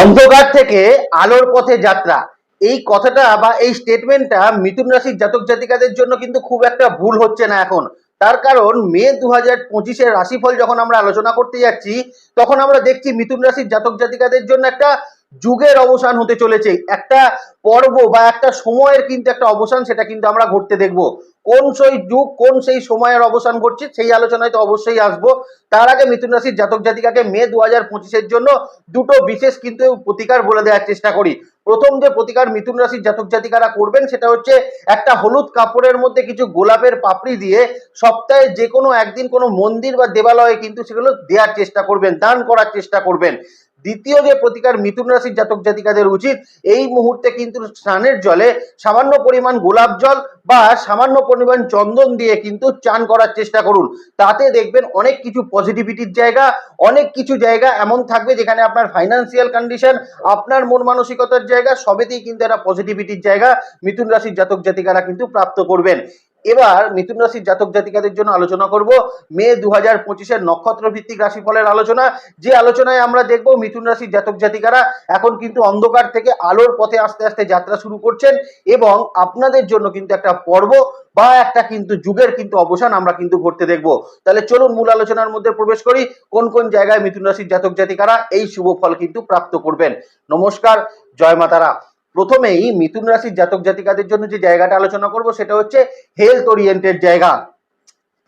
অন্ধকার থেকে আলোর পথে যাত্রা। এই কথাটা বা এই স্টেটমেন্টটা মিথুন রাশির জাতক জাতিকাদের জন্য কিন্তু খুব একটা ভুল হচ্ছে না এখন। তার কারণ মে দু হাজার পঁচিশের রাশিফল যখন আমরা আলোচনা করতে যাচ্ছি, তখন আমরা দেখছি মিথুন রাশির জাতক জাতিকাদের জন্য একটা যুগের অবসান হতে চলেছে। একটা পর্ব বা একটা সময়ের কিন্তু একটা অবসান সেটা কিন্তু আমরা ঘটতে দেখব। কোন সেই যুগ, কোন সেই সময়ের অবসান ঘটছে, সেই আলোচনায় তো অবশ্যই আসব। তার আগে মিথুন রাশির জাতক জাতিকাকে মে দু হাজার পঁচিশের জন্য দুটো বিশেষ কিন্তু প্রতিকার বলে দেওয়ার চেষ্টা করি। প্রথম যে প্রতিকার মিথুন রাশির জাতক জাতিকারা করবেন, সেটা হচ্ছে একটা হলুদ কাপড়ের মধ্যে কিছু গোলাপের পাপড়ি দিয়ে সপ্তাহে যে কোনো একদিন কোনো মন্দির বা দেবালয়ে কিন্তু সেগুলো দেওয়ার চেষ্টা করবেন, দান করার চেষ্টা করবেন। দ্বিতীয় যে প্রতিকার মিথুন রাশির জাতক জাতিকাদের উচিত, এই মুহূর্তে কিন্তু স্নানের জলে সামান্য পরিমাণ গোলাপ জল বা সামান্য পরিমাণ চন্দন দিয়ে কিন্তু চান করার চেষ্টা করুন। তাতে দেখবেন অনেক কিছু পজিটিভিটির জায়গা, অনেক কিছু জায়গা এমন থাকবে যেখানে আপনার ফাইন্যান্সিয়াল কন্ডিশন আপনার মন মানসিকতার জায়গা, সবেতেই কিন্তু একটা পজিটিভিটির জায়গা মিথুন রাশির জাতক জাতিকারা কিন্তু প্রাপ্ত করবেন। এবার মিথুন রাশির জাতক জাতিকাদের জন্য আলোচনা করব। মে দু হাজার পঁচিশের নক্ষত্র ভিত্তিক রাশিফলের আলোচনা। যে আলোচনায় আমরা দেখব মিথুন রাশির জাতক জাতিকারা এখন কিন্তু অন্ধকার থেকে আলোর পথে আস্তে আস্তে যাত্রা শুরু করছেন এবং আপনাদের জন্য কিন্তু একটা পর্ব বা একটা কিন্তু যুগের কিন্তু অবসান আমরা কিন্তু ঘটতে দেখব। তাহলে চলুন মূল আলোচনার মধ্যে প্রবেশ করি। কোন কোন জায়গায় মিথুন রাশির জাতক জাতিকারা এই শুভ ফল কিন্তু প্রাপ্ত করবেন? নমস্কার, জয় মাতারা। প্রথমেই মিথুন রাশির জাতক জাতিকাদের জন্য যে জায়গাটা আলোচনা করব সেটা হচ্ছে হেলথ ওরিয়েন্টেড জায়গা।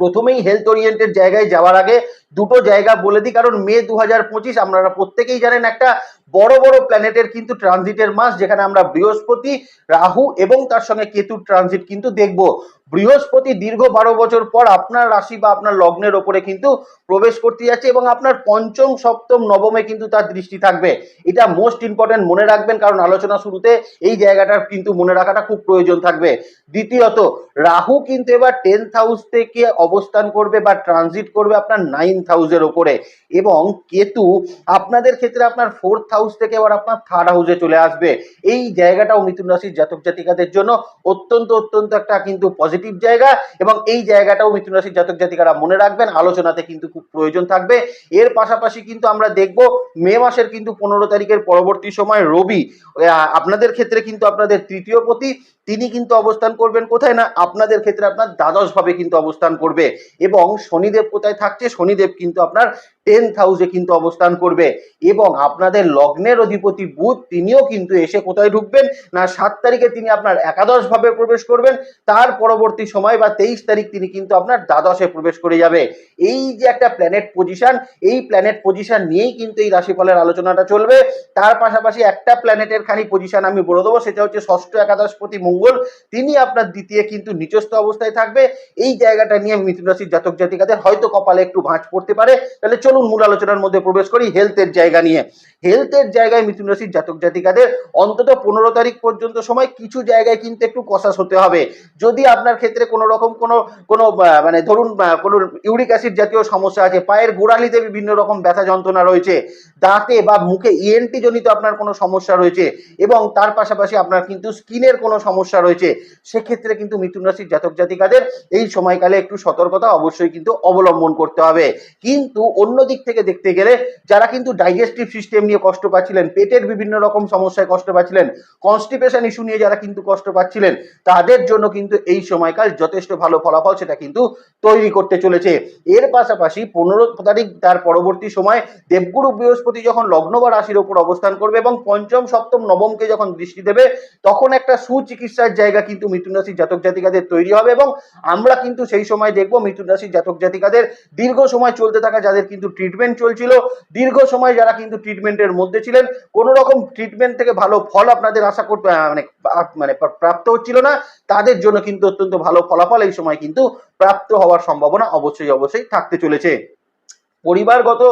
প্রথমেই হেলথ ওরিয়েন্টেড জায়গায় যাওয়ার আগে দুটো জায়গা বলে দিই, কারণ মে দু হাজার পঁচিশ আপনারা প্রত্যেকেই জানেন একটা বড় বড় প্ল্যানেটের কিন্তু ট্রানজিটের মাস, যেখানে আমরা বৃহস্পতি, রাহু এবং তার সঙ্গে কেতুর ট্রানজিট কিন্তু দেখব। বৃহস্পতি দীর্ঘ বারো বছর পর আপনার রাশি বা আপনার লগ্নের ওপরে কিন্তু প্রবেশ করতে যাচ্ছে এবং আপনার পঞ্চম, সপ্তম, নবমে কিন্তু তার দৃষ্টি থাকবে। এটা মোস্ট ইম্পর্টেন্ট মনে রাখবেন, কারণ আলোচনা শুরুতে এই জায়গাটার কিন্তু মনে রাখাটা খুব প্রয়োজন থাকবে। দ্বিতীয়ত, রাহু কিন্তু এবার টেন্থ হাউস থেকে অবস্থান করবে বা ট্রানজিট করবে আপনার নাইন্থ হাউসের ওপরে। এবং কেতু, আপনাদের ক্ষেত্রে আপনার ফোর্থ হাউস থেকে এবার আপনার থার্ড হাউসে চলে আসবে। এই জায়গাটাও মিথুন রাশির জাতক জাতিকাদের জন্য অত্যন্ত অত্যন্ত একটা কিন্তু পজিটিভ জায়গা। এবং এই জায়গাটাও মিথুন রাশির জাতক জাতিকারা মনে রাখবেন, আলোচনাতে কিন্তু খুব প্রয়োজন থাকবে। এর পাশাপাশি কিন্তু আমরা দেখব, মে মাসের কিন্তু পনেরো তারিখের পরবর্তী সময় রবি। আপনাদের ক্ষেত্রে কিন্তু আপনাদের তৃতীয় পতি তিনি কিন্তু অবস্থান করবেন কোথায় না? আপনাদের ক্ষেত্রে আপনার দ্বাদশ ভাবে কিন্তু অবস্থান করবে। এবং শনিদেব কোথায় থাকছে? শনিদেব কিন্তু আপনার টেন্থ হাউসে কিন্তু অবস্থান করবে এবং আপনাদের লগ্নের অধিপতি বুধ, তিনিও কিন্তু এসে কোথায় ঢুকবেন? না, সাত তারিখে তিনি আপনার একাদশ ভাবে প্রবেশ করবেন, তার পরবর্তী সময় বা তেইশ তারিখ তিনি কিন্তু আপনার দ্বাদশে প্রবেশ করে যাবে। এই যে একটা প্ল্যানেট পজিশন এই প্ল্যানেট পজিশন নিয়েই কিন্তু এই রাশিফলের আলোচনাটা চলবে। তার পাশাপাশি একটা প্ল্যানেটের খানি পজিশন আমি বলে দেবো, সেটা হচ্ছে ষষ্ঠ একাদশপতি মঙ্গল। তিনি আপনার দ্বিতীয় কিন্তু নিচস্থ অবস্থায় থাকবে। এই জায়গাটা নিয়ে মিথুন রাশির জাতক জাতিকাদের হয়তো কপালে একটু ভাঁজ পড়তে পারে। তাহলে চলুন মূল আলোচনার মধ্যে প্রবেশ করি হেলথের জায়গা নিয়ে। হেলথের জায়গায় মিথুন রাশির জাতক জাতিকাদের অন্তত পনেরো তারিখ পর্যন্ত সময় কিছু জায়গায় কিন্তু একটু কষাস হতে হবে। যদি আপনার ক্ষেত্রে কোনো রকম কোনো কোনো মানে ধরুন কোনো ইউরিক অ্যাসিড জাতীয় সমস্যা আছে, পায়ের গোড়ালিতে বিভিন্ন রকম ব্যথা যন্ত্রণা রয়েছে, দাঁতে বা মুখে ইএনটি জনিত আপনার কোনো সমস্যা রয়েছে এবং তার পাশাপাশি আপনার কিন্তু স্কিনের কোনো সমস্যা রয়েছে, সেক্ষেত্রে কিন্তু মিথুন রাশির জাতক জাতিকাদের এই সময়কালে একটু সতর্কতা অবশ্যই কিন্তু অবলম্বন করতে হবে। কিন্তু অন্য দিক থেকে দেখতে গেলে যারা কিন্তু ডাইজেস্টিভ সিস্টেম নিয়ে কষ্ট পাচ্ছিলেন, পেটের বিভিন্ন রকম সমস্যায় কষ্ট পাচ্ছিলেন কনস্টিপেশন ইস্যু নিয়ে যারা কিন্তু কষ্ট পাচ্ছিলেন, তাদের জন্য কিন্তু এই সময়কাল যথেষ্ট ভালো ফলাফল সেটা কিন্তু তৈরি করতে চলেছে। এর পাশাপাশি পনেরো তারিখ তার পরবর্তী সময় দেবগুরু বৃহস্পতি যখন লগ্ন বা রাশির ওপর অবস্থান করবে এবং পঞ্চম, সপ্তম, নবমকে যখন দৃষ্টি দেবে, তখন একটা সুচিকিৎসার জায়গা কিন্তু মিথুন রাশির জাতক জাতিকাদের তৈরি হবে এবং আমরা কিন্তু সেই সময় দেখব মিথুন রাশির জাতক জাতিকাদের দীর্ঘ সময় চলতে থাকা যাদের কিন্তু ট্রিটমেন্ট চলছিল। দীর্ঘ সময় যারা কিন্তু ট্রিটমেন্টের মধ্যে ছিলেন কোনো রকম ট্রিটমেন্ট থেকে ভালো ফল আপনাদের আশা করতে মানে মানে প্রাপ্ত হচ্ছিল না, তাদের জন্য কিন্তু অত্যন্ত ভালো ফলাফল এই সময় কিন্তু প্রাপ্ত হওয়ার সম্ভাবনা অবশ্যই অবশ্যই থাকতে চলেছে। পরিবারগত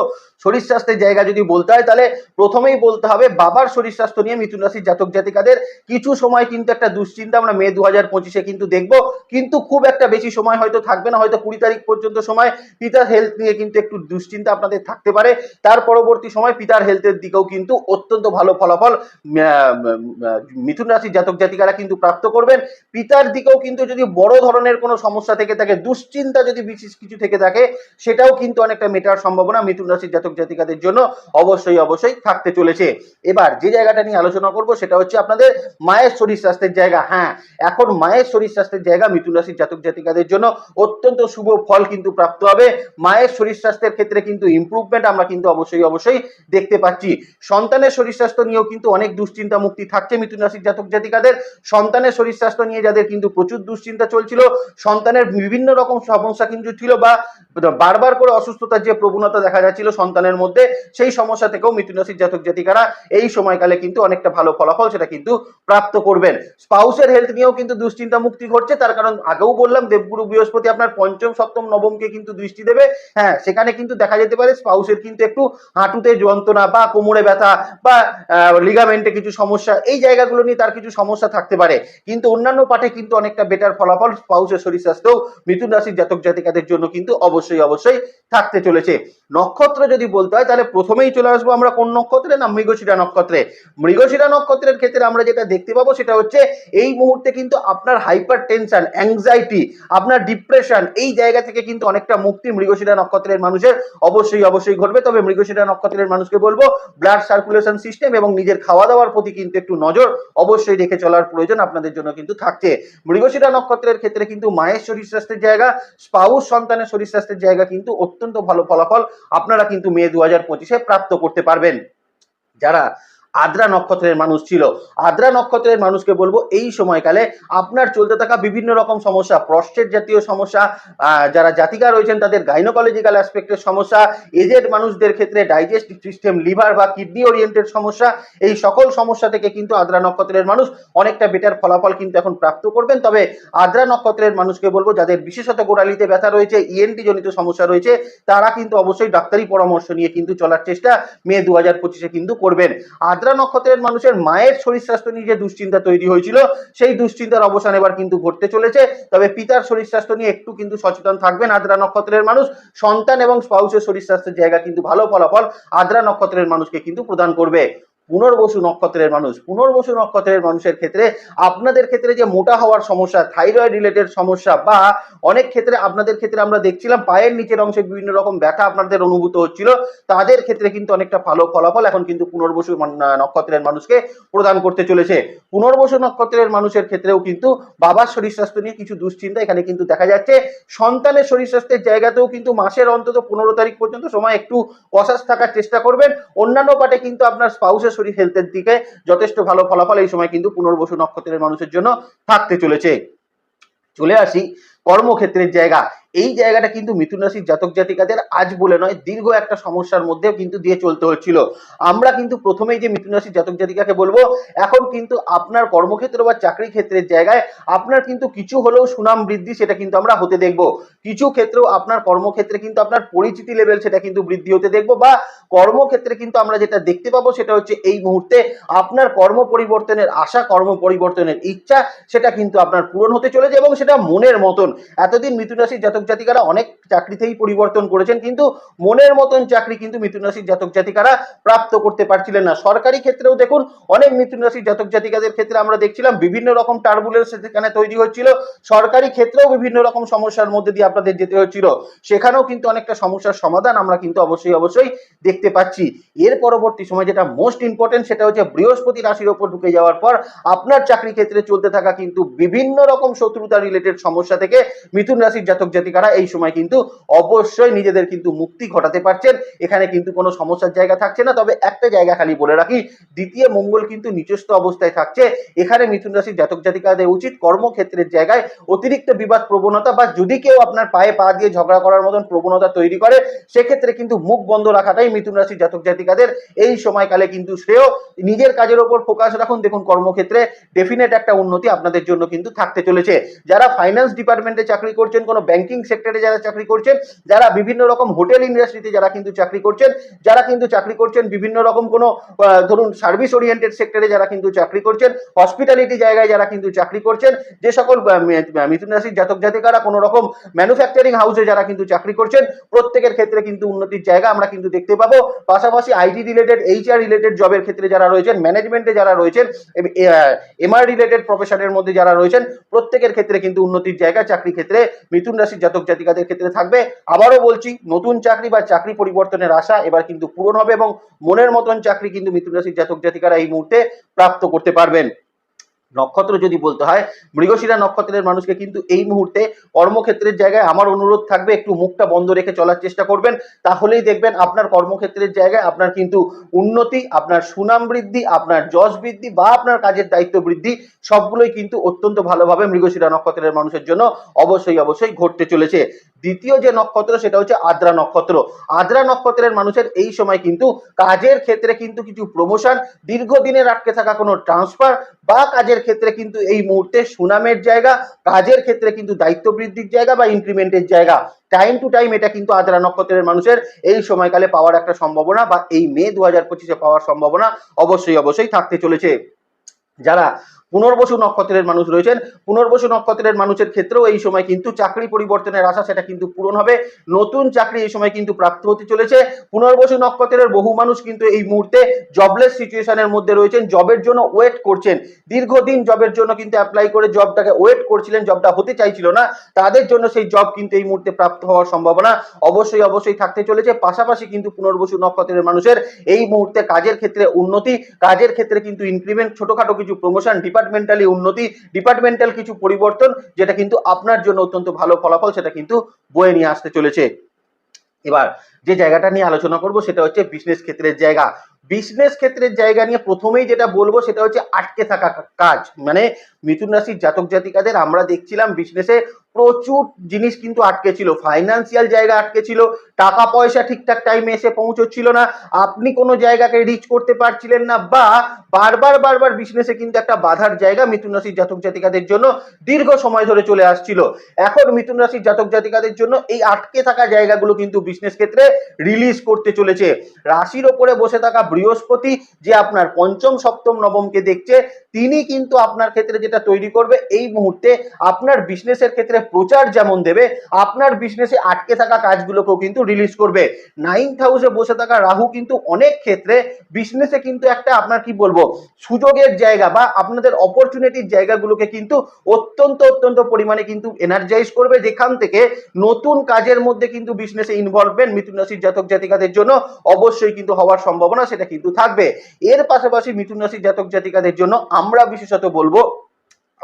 শরীর স্বাস্থ্যের জায়গা যদি বলতে হয়, তাহলে প্রথমেই বলতে হবে বাবার শরীর স্বাস্থ্য নিয়ে মিথুন রাশির জাতক জাতিকাদের কিছু সময় কিন্তু একটা দুশ্চিন্তা, আমরা মে দু হাজার কিন্তু দেখব। কিন্তু খুব একটা বেশি সময় হয়তো থাকবে না, হয়তো কুড়ি তারিখ পর্যন্ত সময় পিতার হেলথ নিয়ে কিন্তু একটু দুশ্চিন্তা আপনাদের থাকতে পারে। তার পরবর্তী সময় পিতার হেলথের দিকেও কিন্তু অত্যন্ত ভালো ফলাফল মিথুন রাশির জাতক জাতিকারা কিন্তু প্রাপ্ত করবেন। পিতার দিকেও কিন্তু যদি বড় ধরনের কোনো সমস্যা থেকে থাকে, দুশ্চিন্তা যদি বিশেষ কিছু থেকে থাকে, সেটাও কিন্তু অনেকটা মেটার সম্ভাবনা মিথুন রাশির জাতক জাতিকাদের জন্য অবশ্যই অবশ্যই থাকতে চলেছে। এবার যে জায়গাটা নিয়ে আলোচনা করব সেটা হচ্ছে আপনাদের মায়ের শরীর স্বাস্থ্যের জায়গা। হ্যাঁ এখন মায়ের শরীর স্বাস্থ্যের জায়গা মিথুন রাশির জাতক জাতিকাদের জন্য অত্যন্ত শুভ ফল কিন্তু প্রাপ্ত হবে। মায়ের শরীর স্বাস্থ্যের ক্ষেত্রে কিন্তু ইমপ্রুভমেন্ট আমরা কিন্তু অবশ্যই অবশ্যই দেখতে পাচ্ছি। সন্তানের শরীর স্বাস্থ্য নিয়েও কিন্তু অনেক দুশ্চিন্তা মুক্তি থাকছে মিথুন রাশির জাতক জাতিকাদের। সন্তানের শরীর স্বাস্থ্য নিয়ে যাদের কিন্তু প্রচুর দুশ্চিন্তা চলছিল, সন্তানের বিভিন্ন রকম সমস্যা কিন্তু ছিল বা বারবার করে অসুস্থতার যে প্রবণতা দেখা যাচ্ছিল সন্তানের মধ্যে, সেই সমস্যা থেকেও মিথুন রাশির জাতক জাতিকারা এই সময়কালে কিন্তু অনেকটা ভালো ফলাফল সেটা কিন্তু প্রাপ্ত করবেন। স্পাউসের হেলথ নিয়েও কিন্তু দুশ্চিন্তা মুক্তি ঘটছে, তার কারণ আগেও বললাম দেবগুরু বৃহস্পতি আপনার পঞ্চম, সপ্তম, নবমকে কিন্তু দৃষ্টি দেবে। হ্যাঁ সেখানে কিন্তু দেখা যেতে পারে স্পাউসের কিন্তু একটু হাঁটুতে যন্ত্রণা বা কোমরে ব্যথা বা লিগামেন্টে কিছু সমস্যা, এই জায়গাগুলো নিয়ে তার কিছু সমস্যা থাকতে পারে। কিন্তু অন্যান্য পাঠে কিন্তু অনেকটা বেটার ফলাফল স্পাউসের শরীর স্বাস্থ্যও মিথুন রাশির জাতক জাতিকাদের জন্য কিন্তু অবশ্যই অবশ্যই থাকতে চলেছে। নক্ষত্র যদি বলতে হয়, তাহলে প্রথমেই চলে আসব আমরা কোন নক্ষত্রে না মৃগশিরা নক্ষত্রে? মৃগশিরা নক্ষত্রের ক্ষেত্রে আমরা যেটা দেখতে পাবো সেটা হচ্ছে, এই মুহূর্তে কিন্তু আপনার হাইপার টেনশন অ্যাংজাইটি আপনার ডিপ্রেশন এই জায়গা থেকে কিন্তু অনেকটা মুক্তি মৃগশিরা নক্ষত্রের মানুষের অবশ্যই অবশ্যই ঘটবে। তবে মৃগশিরা নক্ষত্রের মানুষকে বলব ব্লাড সার্কুলেশন সিস্টেম এবং নিজের খাওয়া দাওয়ার প্রতি কিন্তু একটু নজর অবশ্যই রেখে চলার প্রয়োজন আপনাদের জন্য কিন্তু থাকছে। মৃগশিরা নক্ষত্রের ক্ষেত্রে কিন্তু মায়ের শরীর স্বাস্থ্যের জায়গা, স্পাউস সন্তানের শরীর স্বাস্থ্যের জায়গা কিন্তু অত্যন্ত ভালো ফলাফল আপনারা কিন্তু মে দু হাজার পঁচিশে প্রাপ্ত করতে পারবেন। যারা আদ্রা নক্ষত্রের মানুষ ছিল। আদ্রা নক্ষত্রের মানুষকে বলব, এই সময়কালে আপনার চলতে থাকা বিভিন্ন রকম সমস্যা প্রস্টেট জাতীয় সমস্যা যারা জাতিকা রয়েছেন তাদের গাইনোকলজিক্যাল অ্যাসপেক্টের সমস্যা এজেড মানুষদের ক্ষেত্রে ডাইজেস্টিভ সিস্টেম লিভার বা কিডনি ওরিয়েন্টেড সমস্যা, এই সকল সমস্যা থেকে কিন্তু আদ্রা নক্ষত্রের মানুষ অনেকটা বেটার ফলাফল কিন্তু এখন প্রাপ্ত করবেন। তবে আদ্রা নক্ষত্রের মানুষকে বলব, যাদের বিশেষত গোড়ালিতে ব্যথা রয়েছে ইএনটি জনিত সমস্যা রয়েছে, তারা কিন্তু অবশ্যই ডাক্তারি পরামর্শ নিয়ে কিন্তু চলার চেষ্টা মে দু হাজার পঁচিশে কিন্তু করবেন। আদ্রা নক্ষত্রের মানুষের মায়ের শরীর স্বাস্থ্য নিয়ে যে দুশ্চিন্তা তৈরি হয়েছিল, সেই দুশ্চিন্তার অবসান এবার কিন্তু ঘটতে চলেছে। তবে পিতার শরীর স্বাস্থ্য নিয়ে একটু কিন্তু সচেতন থাকবেন আদ্রা নক্ষত্রের মানুষ। সন্তান এবং স্পাউসের শরীর স্বাস্থ্যের জায়গা কিন্তু ভালো ফলাফল আদ্রা নক্ষত্রের মানুষকে কিন্তু প্রদান করবে। পুনর্বসু নক্ষত্রের মানুষ। পুনর্বসু নক্ষত্রের মানুষের ক্ষেত্রে আপনাদের ক্ষেত্রে যে মোটা হওয়ার সমস্যা থাইরয়েড রিলেটেড সমস্যা বা অনেক ক্ষেত্রে আপনাদের ক্ষেত্রে আমরা দেখছিলাম পায়ের নিচের অংশে বিভিন্ন রকম ব্যথা আপনাদের অনুভূত হচ্ছিল। তাদের ক্ষেত্রে কিন্তু অনেকটা ভালো ফলাফল এখন কিন্তু পুনর্বসু নক্ষত্রের মানুষকে প্রদান করতে চলেছে। পুনর্বসু নক্ষত্রের মানুষের ক্ষেত্রেও কিন্তু বাবার শরীর স্বাস্থ্য নিয়ে কিছু দুশ্চিন্তা এখানে কিন্তু দেখা যাচ্ছে। সন্তানের শরীর স্বাস্থ্যের জায়গাতেও কিন্তু মাসের অন্তত পনেরো তারিখ পর্যন্ত সময় একটু কষাস থাকার চেষ্টা করবেন। অন্যান্য পাটে কিন্তু আপনার স্পাউসের শরীর হেলথের দিকে যথেষ্ট ভালো ফলাফল এই সময় কিন্তু পুনর্বসু নক্ষত্রের মানুষের জন্য থাকতে চলেছে। চলে আসি কর্মক্ষেত্রের জায়গা। এই জায়গাটা কিন্তু মিথুন রাশির জাতক জাতিকাদের আজ বলে নয়, দীর্ঘ একটা সমস্যার মধ্যেও কিন্তু দিয়ে চলতে হচ্ছিল। আমরা কিন্তু প্রথমেই যে মিথুন রাশির জাতক জাতিকাকে বলব, এখন কিন্তু আপনার কর্মক্ষেত্র বা চাকরি ক্ষেত্রের জায়গায় আপনার কিন্তু কিছু হলেও সুনাম বৃদ্ধি সেটা কিন্তু আমরা হতে দেখব। কিছু ক্ষেত্রেও আপনার কর্মক্ষেত্রে কিন্তু আপনার পরিচিতি লেভেল সেটা কিন্তু বৃদ্ধি হতে দেখব বা কর্মক্ষেত্রে কিন্তু আমরা যেটা দেখতে পাবো সেটা হচ্ছে এই মুহূর্তে আপনার কর্ম পরিবর্তনের আশা, কর্ম পরিবর্তনের ইচ্ছা সেটা কিন্তু আপনার পূরণ হতে চলেছে এবং সেটা মনের মতন। এতদিন মিথুন রাশির জাতক জাতিকারা অনেক চাকরিতেই পরিবর্তন করেছেন, কিন্তু মনের মতন চাকরি কিন্তু মিথুন রাশির জাতক জাতিকারা প্রাপ্ত করতে পারছিলেন না। সরকারি ক্ষেত্রেও দেখুন, অনেক মিথুন রাশির জাতক জাতিকাদের ক্ষেত্রে আমরা দেখছিলাম, বিভিন্ন রকম টার্বুলেন্স সেখানে তৈরি হচ্ছিল। সরকারি ক্ষেত্রেও বিভিন্ন রকম সমস্যার মধ্যে দিয়ে আপনাদের যেতে হচ্ছিল। সেখানেও কিন্তু অনেকটা সমস্যার সমাধান আমরা কিন্তু অবশ্যই অবশ্যই দেখতে পাচ্ছি। এর পরবর্তী সময় যেটা মোস্ট ইম্পর্টেন্ট সেটা হচ্ছে বৃহস্পতি রাশির ওপর ঢুকে যাওয়ার পর আপনার চাকরি ক্ষেত্রে চলতে থাকা কিন্তু বিভিন্ন রকম শত্রুতা রিলেটেড সমস্যা থেকে মিথুন রাশির জাতক জাতিকারা এই সময় কিন্তু অবশ্যই নিজেদের কিন্তু মুক্তি ঘটাতে পারছেন। এখানে কিন্তু কোনো সমস্যার জায়গা থাকছে না। তবে একটা জায়গা খালি বলে রাখি, দ্বিতীয় মঙ্গল কিন্তু নিচস্থ অবস্থায় থাকছে। এখানে মিথুন রাশির জাতক জাতিকাদের উচিত কর্মক্ষেত্রের জায়গায় অতিরিক্ত বিবাদ, প্রবণতা বা যদি কেউ আপনার পায়ে পা দিয়ে ঝগড়া করার মতন প্রবণতা তৈরি করে, সেক্ষেত্রে কিন্তু মুখ বন্ধ রাখাটাই মিথুন রাশির জাতক জাতিকাদের এই সময়কালে কিন্তু শ্রেয়। নিজের কাজের ওপর ফোকাস রাখুন। দেখুন, কর্মক্ষেত্রে ডেফিনেট একটা উন্নতি আপনাদের জন্য কিন্তু থাকতে চলেছে। যারা ফাইন্যান্স ডিপার্টমেন্টে চাকরি করছেন, কোনো ব্যাংকিং সেক্টরে যারা চাকরি করছেন, যারা বিভিন্ন রকম হোটেল ইন্ডাস্ট্রিতে যারা কিন্তু চাকরি করছেন, যারা কিন্তু চাকরি করছেন বিভিন্ন রকম কোনো ধরুন সার্ভিস ওরিয়েন্টেড সেক্টরে যারা কিন্তু চাকরি করছেন হসপিটালিটি জায়গায় যারা কিন্তু চাকরি করছেন, যে সকল মিথুন রাশির জাতক জাতিকারা কোনো রকম ম্যানুফ্যাকচারিং হাউসে যারা কিন্তু চাকরি করছেন, প্রত্যেকের ক্ষেত্রে কিন্তু উন্নতির জায়গা আমরা কিন্তু দেখতে পাবো। পাশাপাশি আইটি রিলেটেড এইচআর রিলেটেড জবের ক্ষেত্রে যারা রয়েছেন ম্যানেজমেন্টে যারা রয়েছেন এমআর রিলেটেড প্রফেশনের মধ্যে যারা রয়েছেন, প্রত্যেকের ক্ষেত্রে কিন্তু উন্নতির জায়গা চাকরি ক্ষেত্রে মিথুন রাশির জাতক জাতক জাতিকাদের ক্ষেত্রে থাকবে। আবারও বলছি, নতুন চাকরি বা চাকরি পরিবর্তনের আশা এবার কিন্তু পূরণ হবে এবং মনের মতন চাকরি কিন্তু মিথুন রাশির জাতক জাতিকারা এই মুহূর্তে প্রাপ্ত করতে পারবেন। নক্ষত্র যদি বলতে হয়, মৃগশিরা নক্ষত্রের মানুষকে কিন্তু এই মুহূর্তে কর্মক্ষেত্রের জায়গায় আমার অনুরোধ থাকবে, একটু মুখটা বন্ধ রেখে চলার চেষ্টা করবেন। তাহলেই দেখবেন আপনার কর্মক্ষেত্রের জায়গায় আপনার কিন্তু উন্নতি, আপনার সুনাম বৃদ্ধি, আপনার যশ বৃদ্ধি বা আপনার কাজের দায়িত্ব বৃদ্ধি সবগুলোই কিন্তু অত্যন্ত ভালোভাবে মৃগশিরা নক্ষত্রের মানুষের জন্য অবশ্যই অবশ্যই ঘটতে চলেছে। দ্বিতীয় যে নক্ষত্র, সেটা হচ্ছে আদ্রা নক্ষত্র। আদ্রা নক্ষত্রের মানুষের এই সময় কিন্তু কাজের ক্ষেত্রে কিন্তু কিছু প্রমোশন দীর্ঘদিনের আটকে থাকা কোনো ট্রান্সফার বা কাজের ক্ষেত্রে কিন্তু এই মুহূর্তে সুনামের জায়গা, কাজের ক্ষেত্রে কিন্তু দায়িত্ব বৃদ্ধির জায়গা বা ইনক্রিমেন্টের জায়গা। টাইম টু টাইম এটা কিন্তু আদ্রা নক্ষত্রের মানুষের এই সময়কালে পাওয়ার একটা সম্ভাবনা বা এই মে দু হাজার পঁচিশে পাওয়ার সম্ভাবনা অবশ্যই অবশ্যই থাকতে চলেছে। যারা পুনর্বসু নক্ষত্রের মানুষ রয়েছেন। পুনর্বসু নক্ষত্রের মানুষের ক্ষেত্রেও এই সময় কিন্তু চাকরি পরিবর্তনের আশা সেটা কিন্তু পূরণ হবে। নতুন চাকরি এই সময় কিন্তু প্রাপ্ত হতে চলেছে। পুনর্বসু নক্ষত্রের বহু মানুষ কিন্তু এই মুহূর্তে জবলেস সিচুয়েশনের মধ্যে রয়েছেন। জবের জন্য ওয়েট করছেন। দীর্ঘদিন জবের জন্য কিন্তু অ্যাপ্লাই করে জবটাকে ওয়েট করছিলেন। জবটা হতে চাইছিল না। তাদের জন্য সেই জব কিন্তু এই মুহূর্তে প্রাপ্ত হওয়ার সম্ভাবনা অবশ্যই অবশ্যই থাকতে চলেছে। পাশাপাশি কিন্তু পুনর্বসু নক্ষত্রের মানুষের এই মুহূর্তে কাজের ক্ষেত্রে উন্নতি, কাজের ক্ষেত্রে কিন্তু ইনক্রিমেন্ট ছোটখাটো কিছু প্রমোশন ডিপার্টমেন্টালি উন্নতি ডিপার্টমেন্টাল কিছু পরিবর্তন, যেটা কিন্তু আপনার জন্য অত্যন্ত ভালো ফলাফল, সেটা কিন্তু বয়ে নিয়ে আসতে চলেছে। এবার যে জায়গাটা নিয়ে আলোচনা করব, সেটা হচ্ছে বিজনেস ক্ষেত্রের জায়গা। বিজনেস ক্ষেত্রের জায়গা নিয়ে প্রথমেই যেটা বলব, সেটা হচ্ছে আটকে থাকা কাজ। মানে মিথুন রাশির জাতক জাতিকাদের আমরা দেখছিলাম বিজনেসে প্রচুর জিনিস কিন্তু আটকে ছিল ফাইন্যান্সিয়াল জায়গা আটকে ছিল টাকা পয়সা ঠিকঠাক টাইমে এসে পৌঁছচ্ছিল না। আপনি কোনো জায়গাকে রিচ করতে পারছিলেন না বা বারবার বারবার বিজনেসে কিন্তু একটা বাধার জায়গা মিথুন রাশির জাতক জাতিকাদের জন্য দীর্ঘ সময় ধরে চলে আসছিল। এখন মিথুন রাশির জাতক জাতিকাদের জন্য এই আটকে থাকা জায়গাগুলো কিন্তু বিজনেস ক্ষেত্রে রিলিজ করতে চলেছে। রাশির ওপরে বসে থাকা বৃহস্পতি যে আপনার পঞ্চম, সপ্তম, নবমকে দেখছে তিনি কিন্তু আপনার ক্ষেত্রে যেটা তৈরি করবে, এই মুহূর্তে আপনার বিজনেসের ক্ষেত্রে প্রচার যেমন দেবে, আপনার বিজনেসে আটকে থাকা কাজগুলোকেও কিন্তু রিলিজ করবে। নাইন্থ হাউসে বসে থাকা রাহু কিন্তু অনেক ক্ষেত্রে বিজনেসে কিন্তু একটা আপনার কি বলব, সুযোগের জায়গা বা আপনাদের অপরচুনিটির জায়গাগুলোকে কিন্তু অত্যন্ত অত্যন্ত পরিমাণে কিন্তু এনার্জাইজ করবে। যেখান থেকে নতুন কাজের মধ্যে কিন্তু বিজনেসে ইনভলভমেন্ট মিথুন রাশির জাতক জাতিকাদের জন্য, অবশ্যই কিন্তু হওয়ার সম্ভাবনা সেটা কিন্তু থাকবে। এর পাশাপাশি মিথুন রাশির জাতক জাতিকাদের জন্য আমরা বিশেষত বলব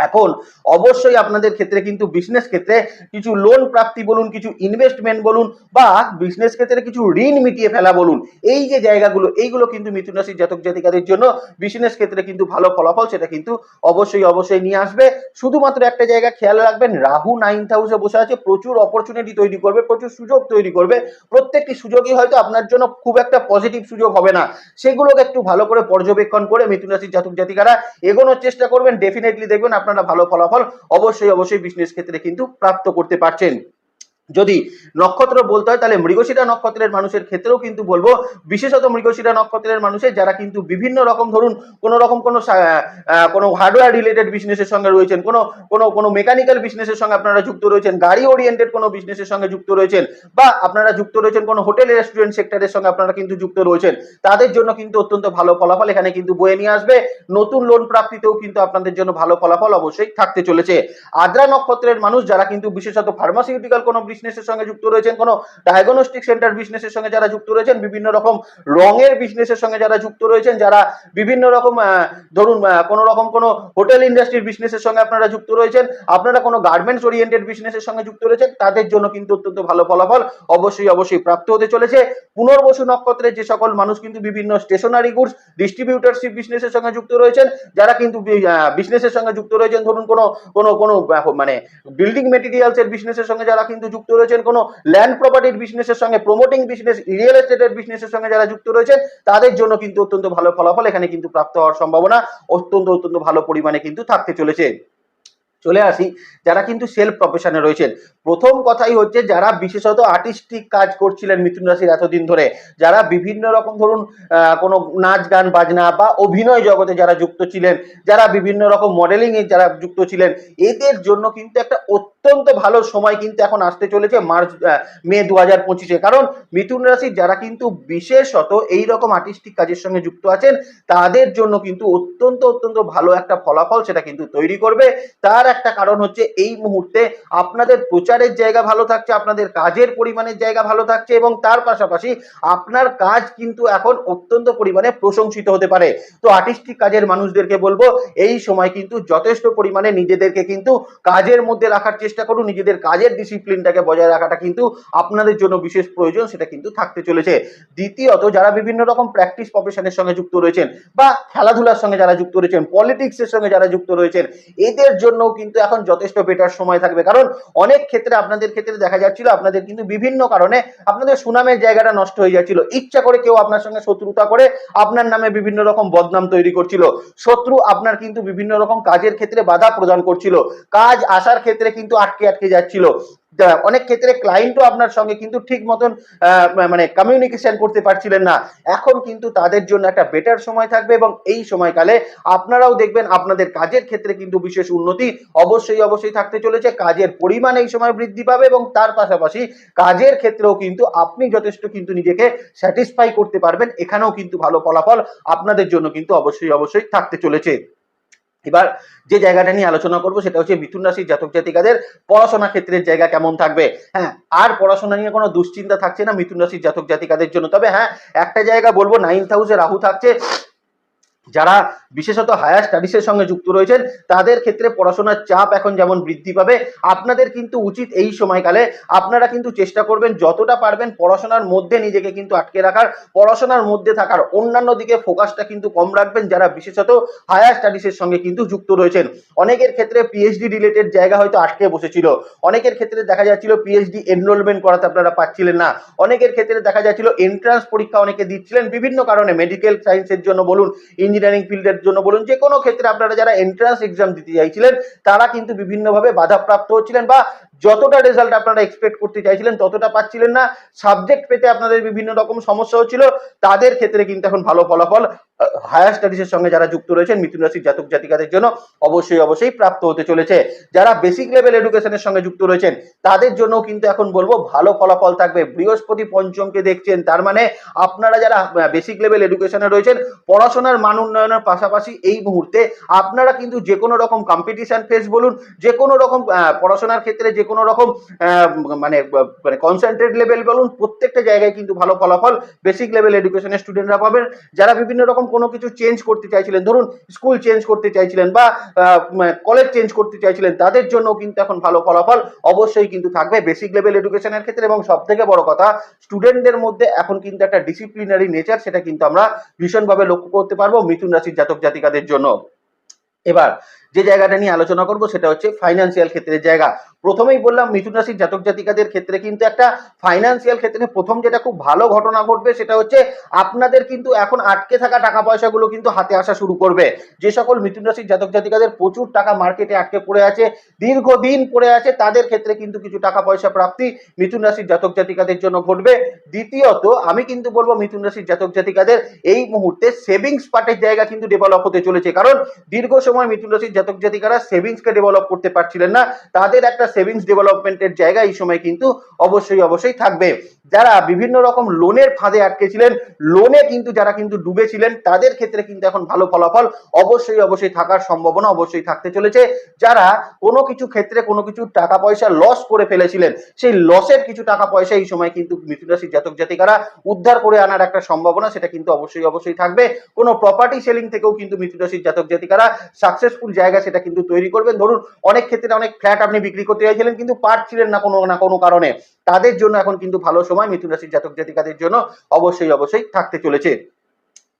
এখন অবশ্যই আপনাদের ক্ষেত্রে কিন্তু বিজনেস ক্ষেত্রে কিছু লোন প্রাপ্তি বলুন, কিছু ইনভেস্টমেন্ট বলুন বা বিজনেস ক্ষেত্রে কিছু ঋণ মিটিয়ে ফেলা বলুন, এই যে জায়গাগুলো, এইগুলো কিন্তু মিথুন রাশির জাতক জাতিকাদের জন্য বিজনেস ক্ষেত্রে কিন্তু ভালো ফলাফল সেটা কিন্তু অবশ্যই অবশ্যই নিয়ে আসবে। শুধুমাত্র একটা জায়গা খেয়াল রাখবেন, রাহু নাইন্থ হাউসে বসে আছে, প্রচুর অপরচুনিটি তৈরি করবে, প্রচুর সুযোগ তৈরি করবে। প্রত্যেকটি সুযোগই হয়তো আপনার জন্য খুব একটা পজিটিভ সুযোগ হবে না। সেগুলোকে একটু ভালো করে পর্যবেক্ষণ করে মিথুন রাশির জাতক জাতিকারা এগোনোর চেষ্টা করবেন। ডেফিনেটলি দেখবেন আপনারা ভালো ফলাফল অবশ্যই অবশ্যই বিজনেস ক্ষেত্রে কিন্তু প্রাপ্ত করতে পারছেন। যদি নক্ষত্র বলতে হয়, তাহলে মৃগশিরা নক্ষত্রের মানুষের ক্ষেত্রেও কিন্তু বলব, বিশেষত মৃগশিরা নক্ষত্রের মানুষের যারা কিন্তু বিভিন্ন রকম ধরুন, কোনো রকম কোনো কোনো হার্ডওয়্যার রিলেটেড বিজনেসের সঙ্গে রয়েছেন, কোনো কোনো কোনো মেকানিক্যাল বিজনেসের সঙ্গে আপনারা যুক্ত রয়েছেন, গাড়ি ওরিয়েন্টেড কোনো বিজনেসের সঙ্গে যুক্ত রয়েছেন, বা আপনারা যুক্ত রয়েছেন কোনো হোটেল রেস্টুরেন্ট সেক্টরের সঙ্গে আপনারা কিন্তু যুক্ত রয়েছেন, তাদের জন্য কিন্তু অত্যন্ত ভালো ফলাফল এখানে কিন্তু বয়ে নিয়ে আসবে, নতুন লোন প্রাপ্তিতেও কিন্তু আপনাদের জন্য ভালো ফলাফল অবশ্যই থাকতে চলেছে। আদ্রা নক্ষত্রের মানুষ যারা কিন্তু বিশেষত ফার্মাসিউটিক্যাল কোনো বিজনেসের সঙ্গে যুক্ত রয়েছেন কোনো ডায়াগনস্টিক সেন্টার বিজনেসের সঙ্গে যারা যুক্ত রয়েছেন, বিভিন্ন রকম রঙের বিজনেসের সঙ্গে যারা যুক্ত রয়েছেন, যারা বিভিন্ন রকম ধরুন কোনো রকম কোনো হোটেল ইন্ডাস্ট্রির বিজনেসের সঙ্গে আপনারা যুক্ত রয়েছেন, আপনারা কোনো গার্মেন্টস ওরিয়েন্টেড বিজনেসের সঙ্গে যুক্ত রয়েছেন, তাদের জন্য কিন্তু অত্যন্ত ভালো ফলাফল অবশ্যই অবশ্যই প্রাপ্ত হতে চলেছে। পুনর্বসু নক্ষত্রের যে সকল মানুষ কিন্তু বিভিন্ন স্টেশনারি গুডস ডিস্ট্রিবিউটারশিপ বিজনেসের সঙ্গে যুক্ত রয়েছেন, যারা কিন্তু বিজনেসের সঙ্গে যুক্ত রয়েছেন, ধরুন কোনো কোনো কোনো মানে বিল্ডিং মেটেরিয়ালস এর বিজনেসের সঙ্গে যারা কিন্তু যুক্ত রয়েছেন কোনো ল্যান্ড প্রপার্টির বিজনেসের সঙ্গে প্রমোটিং বিজনেস রিয়েল এস্টেটের বিজনেসের সঙ্গে যারা যুক্ত রয়েছেন, তাদের জন্য কিন্তু অত্যন্ত ভালো ফলাফল এখানে কিন্তু প্রাপ্ত হওয়ার সম্ভাবনা অত্যন্ত অত্যন্ত ভালো পরিমাণে কিন্তু থাকতে চলেছে। চলে আসি, যারা কিন্তু সেলফ প্রফেশনে রয়েছেন। প্রথম কথাই হচ্ছে, যারা বিশেষত আর্টিস্টিক কাজ করছিলেন মিথুন রাশির এতদিন ধরে, যারা বিভিন্ন রকম ধরুন কোনো নাচ গান, বাজনা বা অভিনয় জগতে যারা যুক্ত ছিলেন, যারা বিভিন্ন রকম মডেলিং এ যারা যুক্ত ছিলেন, এদের জন্য কিন্তু একটা অত্যন্ত ভালো সময় কিন্তু এখন আসতে চলেছে মার্চ মে দু হাজার পঁচিশে। কারণ মিথুন রাশির যারা কিন্তু বিশেষত এই রকম আর্টিস্টিক কাজের সঙ্গে যুক্ত আছেন, তাদের জন্য কিন্তু অত্যন্ত অত্যন্ত ভালো একটা ফলাফল সেটা কিন্তু তৈরি করবে। তার একটা কারণ হচ্ছে এই মুহূর্তে আপনাদের প্রচারের জায়গা ভালো থাকছে, আপনাদের কাজের পরিমাণের জায়গা ভালো থাকছে এবং তার পাশাপাশি আপনার কাজ কিন্তু এখন অত্যন্ত পরিমাণে প্রশংসিত হতে পারে। তো আর্টিস্টিক কাজের মানুষদেরকে বলব, এই সময় কিন্তু যথেষ্ট পরিমাণে নিজেদেরকে কিন্তু কাজের মধ্যে রাখার চেষ্টা করুন, নিজেদের কাজের ডিসিপ্লিনটাকে বজায় রাখাটা কিন্তু আপনাদের জন্য বিশেষ প্রয়োজন, সেটা কিন্তু থাকতে চলেছে। দ্বিতীয়ত, যারা বিভিন্ন রকম প্র্যাকটিস প্রফেশনের সঙ্গে যুক্ত রয়েছেন বা খেলাধুলার সঙ্গে যারা যুক্ত রয়েছেন পলিটিক্সের সঙ্গে যারা যুক্ত রয়েছেন, এদের জন্য কিন্তু এখন যথেষ্ট বেটার সময় থাকবে। কারণ অনেক ক্ষেত্রে আপনাদের ক্ষেত্রে দেখা যাচ্ছিল, আপনাদের কিন্তু বিভিন্ন কারণে আপনাদের সুনামের জায়গাটা নষ্ট হয়ে যাচ্ছিল। ইচ্ছা করে কেউ আপনার সঙ্গে শত্রুতা করে আপনার নামে বিভিন্ন রকম বদনাম তৈরি করছিল। শত্রু আপনার কিন্তু বিভিন্ন রকম কাজের ক্ষেত্রে বাধা প্রদান করছিল। কাজ আসার ক্ষেত্রে কিন্তু আটকে আটকে যাচ্ছিল। অনেক ক্ষেত্রে ক্লায়েন্টও আপনার সঙ্গে কিন্তু ঠিক মতন মানে কমিউনিকেশন করতে পারছিলেন না। এখন কিন্তু তাদের জন্য একটা বেটার সময় থাকবে এবং এই সময়কালে আপনারাও দেখবেন আপনাদের কাজের ক্ষেত্রে কিন্তু বিশেষ উন্নতি অবশ্যই অবশ্যই থাকতে চলেছে। কাজের পরিমাণ এই সময় বৃদ্ধি পাবে এবং তার পাশাপাশি কাজের ক্ষেত্রেও কিন্তু আপনি যথেষ্ট কিন্তু নিজেকে স্যাটিসফাই করতে পারবেন। এখানেও কিন্তু ভালো ফলাফল আপনাদের জন্য কিন্তু অবশ্যই অবশ্যই থাকতে চলেছে। এবার যে জায়গাটা নিয়ে আলোচনা করব সেটা হচ্ছে মিথুন রাশির জাতক জাতিকাদের পড়াশোনা ক্ষেত্রের জায়গা কেমন থাকবে? হ্যাঁ আর পড়াশোনা নিয়ে কোনো দুশ্চিন্তা থাকছে না মিথুন রাশির জাতক জাতিকাদের জন্য? তবে হ্যাঁ একটা জায়গা বলব নাইন্থ হাউসে রাহু থাকছে। যারা বিশেষত হায়ার স্টাডিজের সঙ্গে যুক্ত রয়েছেন, তাদের ক্ষেত্রে পড়াশোনার চাপ এখন যেমন বৃদ্ধি পাবে, আপনাদের কিন্তু উচিত এই সময়কালে আপনারা কিন্তু চেষ্টা করবেন যতটা পারবেন পড়াশোনার মধ্যে নিজেকে কিন্তু আটকে রাখার, পড়াশোনার মধ্যে থাকার। অন্যান্য দিকে ফোকাসটা কিন্তু কম রাখবেন যারা বিশেষত হায়ার স্টাডিজের সঙ্গে কিন্তু যুক্ত রয়েছেন। অনেকের ক্ষেত্রে পিএইচডি রিলেটেড জায়গা হয়তো আটকে বসেছিল। অনেকের ক্ষেত্রে দেখা যাচ্ছিল পিএইচডি এনরোলমেন্ট করাতে আপনারা পাচ্ছিলেন না। অনেকের ক্ষেত্রে দেখা যাচ্ছিল এন্ট্রান্স পরীক্ষা অনেকে দিচ্ছিলেন। বিভিন্ন কারণে মেডিকেল সায়েন্সের জন্য বলুন ফিল্ডের জন্য বলুন, যে কোনো ক্ষেত্রে আপনারা যারা এন্ট্রান্স এক্সাম দিতে চাইছিলেন, তারা কিন্তু বিভিন্নভাবে বাধাপ্রাপ্ত হচ্ছিলেন বা যতটা রেজাল্ট আপনারা এক্সপেক্ট করতে চাইছিলেন, ততটা পাচ্ছিলেন না। সাবজেক্ট পেতে আপনাদের বিভিন্ন রকম সমস্যা হচ্ছিল। তাদের ক্ষেত্রে কিন্তু এখন ভালো ফলাফল হায়ার স্টাডিজের সঙ্গে যারা যুক্ত রয়েছেন, মিথুন রাশির জাতক জাতিকাদের জন্য অবশ্যই অবশ্যই প্রাপ্ত হতে চলেছে। যারা বেসিক লেভেল এডুকেশনের সঙ্গে যুক্ত রয়েছেন, তাদের জন্য কিন্তু এখন বলব ভালো ফলাফল থাকবে। বৃহস্পতি পঞ্চমকে দেখছেন, তার মানে আপনারা যারা বেসিক লেভেল এডুকেশনে রয়েছেন, পড়াশোনার মান উন্নয়নের পাশাপাশি এই মুহূর্তে আপনারা কিন্তু যে কোনো রকম কম্পিটিশন ফেস বলুন যে কোনো রকম পড়াশোনার ক্ষেত্রে যে কোনো রকম মানে মানে কনসেন্ট্রেট লেভেল বলুন, প্রত্যেকটা জায়গায় কিন্তু ভালো ফলাফল বেসিক লেভেল এডুকেশনের স্টুডেন্টরা পাবেন। যারা বিভিন্ন রকম কোনো কিছু চেঞ্জ করতে চাইছিলেন, ধরুন স্কুল চেঞ্জ করতে চাইছিলেন বা কলেজ চেঞ্জ করতে চাইছিলেন, তাদের জন্য কিন্তু এখন ভালো ফলাফল অবশ্যই কিন্তু থাকবে বেসিক লেভেল এডুকেশনের ক্ষেত্রে। এবং সব থেকে বড় কথা স্টুডেন্টদের মধ্যে এখন কিন্তু একটা ডিসিপ্লিনারি নেচার সেটা কিন্তু আমরা ভীষণভাবে লক্ষ্য করতে পারব মিথুন রাশির জাতক জাতিকাদের জন্য। এবার, যে জায়গাটা নিয়ে আলোচনা করব, সেটা হচ্ছে ফাইন্যান্সিয়াল ক্ষেত্রের জায়গা। প্রথমেই বললাম, মিথুন রাশির জাতক জাতিকাদের ক্ষেত্রে কিন্তু একটা ফাইন্যান্সিয়াল ক্ষেত্রে প্রথম যেটা খুব ভালো ঘটনা ঘটবে সেটা হচ্ছে আপনাদের কিন্তু এখন আটকে থাকা টাকা পয়সাগুলো কিন্তু হাতে আসা শুরু করবে। যে সকল মিথুন রাশির জাতক জাতিকাদের প্রচুর টাকা মার্কেটে আটকে পড়ে আছে, দীর্ঘদিন পড়ে আছে, তাদের ক্ষেত্রে কিন্তু কিছু টাকা পয়সা প্রাপ্তি মিথুন রাশির জাতক জাতিকাদের জন্য ঘটবে। দ্বিতীয়ত, আমি কিন্তু বলব মিথুন রাশির জাতক জাতিকাদের এই মুহূর্তে সেভিংস পার্টের জায়গা কিন্তু ডেভেলপ হতে চলেছে। কারণ দীর্ঘ সময় মিথুন রাশির জাতক জাতিকারা সেভিংসকে ডেভেলপ করতে পারছিলেন না। তাদের একটা সেভিংস ডেভেলপমেন্টের জায়গা এই সময় কিন্তু অবশ্যই অবশ্যই থাকবে। যারা বিভিন্ন রকম লোনের ফাঁদে আটকে ছিলেন লোনে কিন্তু যারা কিন্তু ডুবেছিলেন, তাদের ক্ষেত্রে কিন্তু এখন ভালো ফলাফল অবশ্যই অবশ্যই থাকার সম্ভাবনা অবশ্যই থাকতে চলেছে। যারা কোনো কিছু ক্ষেত্রে কোনো কিছু টাকা পয়সা লস করে ফেলেছিলেন, সেই লসের কিছু টাকা পয়সা এই সময় কিন্তু মিথুন রাশির জাতক জাতিকারা উদ্ধার করে আনার একটা সম্ভাবনা, সেটা কিন্তু অবশ্যই অবশ্যই থাকবে। কোনো প্রপার্টি সেলিং থেকেও কিন্তু মিথুন রাশির জাতক জাতিকারা সাকসেসফুল জায়গা সেটা কিন্তু তৈরি করবেন। ধরুন, অনেক ক্ষেত্রে অনেক ফ্ল্যাট আপনি বিক্রি করতে চাইছিলেন কিন্তু পারছিলেন না কোনো না কোনো কারণে। তাদের জন্য এখন কিন্তু ভালো সময়, মিথুন রাশির জাতক জাতিকাদের জন্য অবশ্যই অবশ্যই থাকতে চলেছে।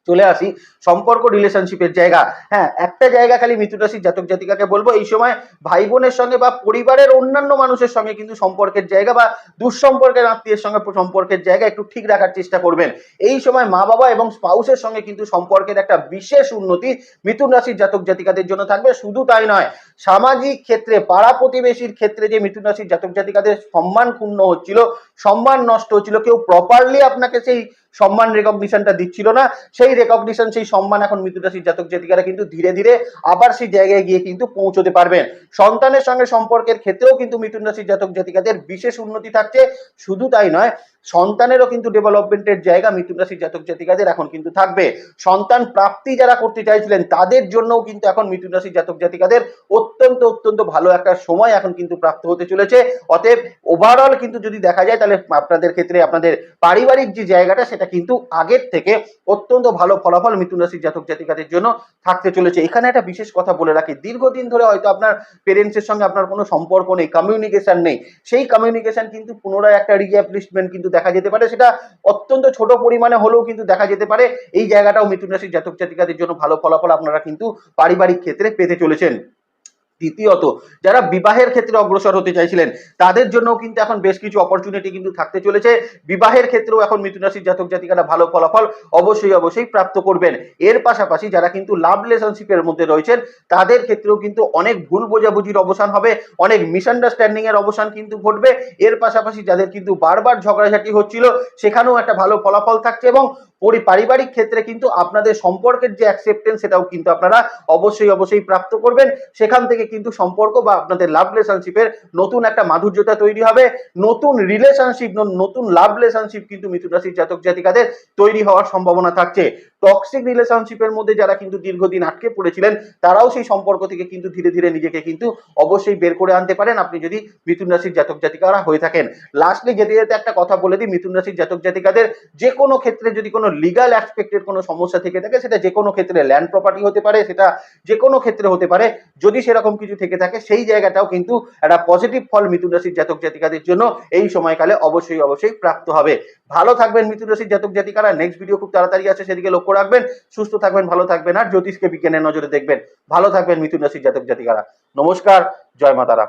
চলে আসি। সম্পর্ক রিলেশনশিপের জায়গা। হ্যাঁ একটা জায়গা খালি মিথুন রাশির জাতক জাতিকাকে বলব, এই সময় ভাই বোনের সঙ্গে বা পরিবারের অন্যান্য মানুষের সঙ্গে কিন্তু সম্পর্কের জায়গা বা দুঃসম্পর্কের আত্মীয়ের সঙ্গে সম্পর্কের জায়গা একটু ঠিক রাখার চেষ্টা করবেন। এই সময় মা বাবা এবং স্পাউসের সঙ্গে কিন্তু সম্পর্কের একটা বিশেষ উন্নতি মিথুন রাশির জাতক জাতিকাদের জন্য থাকবে। শুধু তাই নয়, সামাজিক ক্ষেত্রে, পাড়া প্রতিবেশীর ক্ষেত্রে যে মিথুন রাশির জাতক জাতিকাদের সম্মান ক্ষুণ্ণ হচ্ছিল, সম্মান নষ্ট হচ্ছিল, কেউ প্রপারলি আপনাকে সেই সম্মান রেকগনিশনটা দিচ্ছিল না। সেই রেকগনিশন সেই সম্মান এখন রাশির জাতক জাতিকারা কিন্তু ধীরে ধীরে আবার সেই জায়গায় গিয়ে কিন্তু পৌঁছতে পারবেন। সন্তানের সঙ্গে সম্পর্কের ক্ষেত্রেও কিন্তু মিথুন রাশির জাতক জাতিকাদের বিশেষ উন্নতি থাকছে। শুধু তাই নয় সন্তানেরও কিন্তু ডেভেলপমেন্টের জায়গা মিথুন রাশির জাতক জাতিকাদের এখন কিন্তু থাকবে। সন্তান প্রাপ্তি যারা করতে চাইছিলেন, তাদের জন্যও কিন্তু এখন মিথুন রাশির জাতক জাতিকাদের অত্যন্ত অত্যন্ত ভালো একটা সময় এখন কিন্তু প্রাপ্ত হতে চলেছে। অতএব ওভারঅল কিন্তু যদি দেখা যায়, তাহলে আপনাদের ক্ষেত্রে আপনাদের পারিবারিক যে জায়গাটা, সেটা কিন্তু আগের থেকে অত্যন্ত ভালো ফলাফল মিথুন রাশির জাতক জাতিকাদের জন্য থাকতে চলেছে। এখানে একটা বিশেষ কথা বলে রাখি। দীর্ঘদিন ধরে হয়তো আপনার পেরেন্টসের সঙ্গে আপনার কোনো সম্পর্ক নেই কমিউনিকেশন নেই। সেই কমিউনিকেশন কিন্তু পুনরায় একটা রিঅ্যাপ্লিশমেন্ট কিন্তু দেখা যেতে পারে, সেটা অত্যন্ত ছোট পরিমাণে হলেও কিন্তু দেখা যেতে পারে। এই জায়গাটাও মিথুন রাশির জাতক জাতিকাদের জন্য ভালো ফলাফল আপনারা কিন্তু পারিবারিক ক্ষেত্রে পেতে চলেছেন। দ্বিতীয়ত, যারা বিবাহের ক্ষেত্রে অগ্রসর হতে চাইছিলেন, তাদের জন্য কিন্তু এখন বেশ কিছু অপরচুনিটি কিন্তু থাকতে চলেছে। বিবাহের ক্ষেত্রেও এখন মিথুন রাশির জাতক জাতিকারা ভালো ফলাফল অবশ্যই অবশ্যই প্রাপ্ত করবেন। এর পাশাপাশি যারা কিন্তু লাভ রিলেশনশিপের মধ্যে রয়েছেন, তাদের ক্ষেত্রেও কিন্তু অনেক ভুল বোঝাবুঝির অবসান হবে, অনেক মিসআন্ডারস্ট্যান্ডিং এর অবসান কিন্তু ঘটবে। এর পাশাপাশি যাদের কিন্তু বারবার ঝগড়াঝাটি হচ্ছিল, সেখানেও একটা ভালো ফলাফল থাকছে এবং পারিবারিক ক্ষেত্রে কিন্তু আপনাদের সম্পর্কের যে অ্যাকসেপ্টেন্স সেটাও কিন্তু আপনারা অবশ্যই অবশ্যই প্রাপ্ত করবেন। সেখান থেকে কিন্তু সম্পর্ক বা আপনাদের লাভ রিলেশনশিপের নতুন একটা মাধুর্যতা তৈরি হবে। নতুন রিলেশনশিপ নতুন লাভ রিলেশনশিপ কিন্তু মিথুন রাশির জাতক জাতিকাদের তৈরি হওয়ার সম্ভাবনা থাকছে। টক্সিক রিলেশনশিপের মধ্যে যারা কিন্তু দীর্ঘদিন আটকে পড়েছিলেন, তারাও সেই সম্পর্ক থেকে কিন্তু ধীরে ধীরে নিজেকে কিন্তু অবশ্যই বের করে আনতে পারেন। আপনি যদি মিথুন রাশির জাতক জাতিকারা হয়ে থাকেন। লাস্টলি যেতে যেতে একটা কথা বলে দিই, মিথুন রাশির জাতক জাতিকাদের যে কোনো ক্ষেত্রে যদি কোনো লিগাল অ্যাসপেক্টের কোনো সমস্যা থেকে থাকে, সেটা যে কোনো ক্ষেত্রে ল্যান্ড প্রপার্টি হতে পারে, সেটা যে কোনো ক্ষেত্রে হতে পারে, যদি সেরকম কিছু থেকে থাকে, সেই জায়গাটাও কিন্তু একটা পজিটিভ ফল মিথুন রাশির জাতক জাতিকাদের জন্য এই সময়কালে অবশ্যই অবশ্যই প্রাপ্ত হবে। ভালো থাকবেন মিথুন রাশির জাতক জাতিকারা নেক্সট ভিডিও খুব তাড়াতাড়ি আছে সেদিকে লক্ষ্য রাখবেন, সুস্থ থাকবেন, ভালো থাকবেন, আর জ্যোতিষকে বিজ্ঞানের নজরে দেখবেন। ভালো থাকবেন মিথুন রাশির জাতক জাতিকারা। নমস্কার, জয় মাতারা।